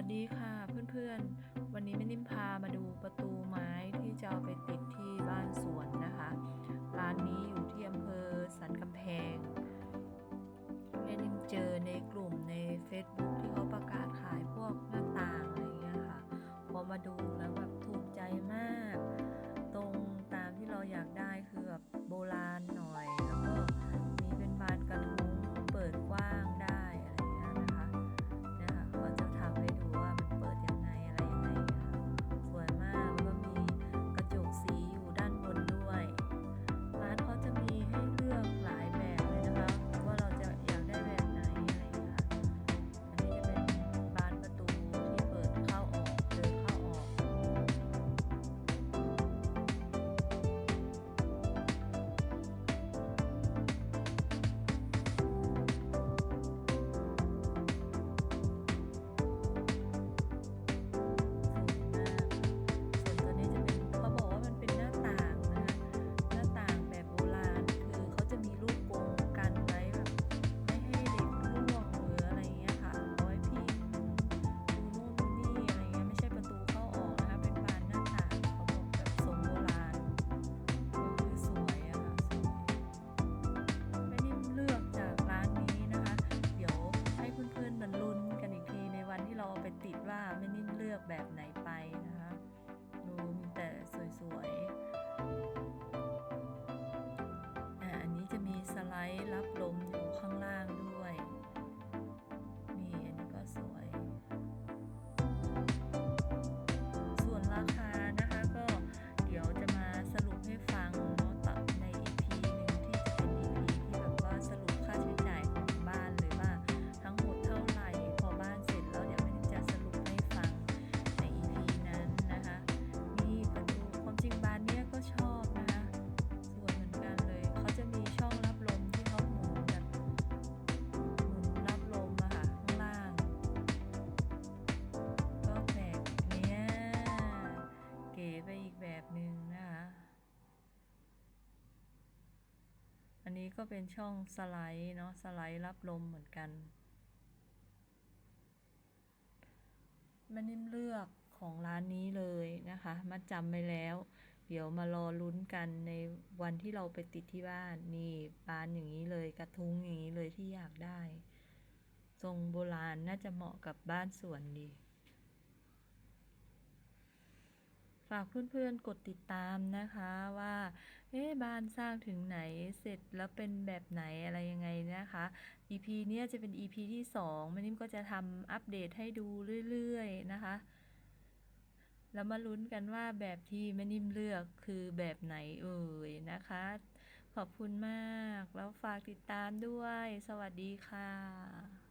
วัสดีค่ะเพื่อนๆ วันนี้แม่นิ่มพามาดูประตู ว้รับลมอยู่ อันนี้ก็เป็นช่องสไลด์เนาะสไลด์รับลมเหมือนกันมันิ่มเลือกของร้านนี้เลยนะคะมาจำไปแล้ว เดี๋ยวมารอลุ้นกันในวันที่เราไปติดที่บ้านนี่ปานอย่างนี้เลยกระทุ้งอย่างนี้เลยที่อยากได้ ทรงโบราณน่าจะเหมาะกับบ้านสวนดี ฝากเพื่อนๆกดติดตามนะคะว่า เอ๊บ้านสร้างถึงไหนเสร็จแล้วเป็นแบบไหนอะไรยังไงนะคะ EP เนี้ยจะเป็น EP ที่2มันนิ่มก็จะทำอัปเดตให้ดูเรื่อยๆนะคะแล้วมาลุ้นกันว่าแบบที่แม่นิ่มเลือกคือแบบไหนเอ่ยนะคะ ขอบคุณมาก แล้วฝากติดตามด้วย สวัสดีค่ะ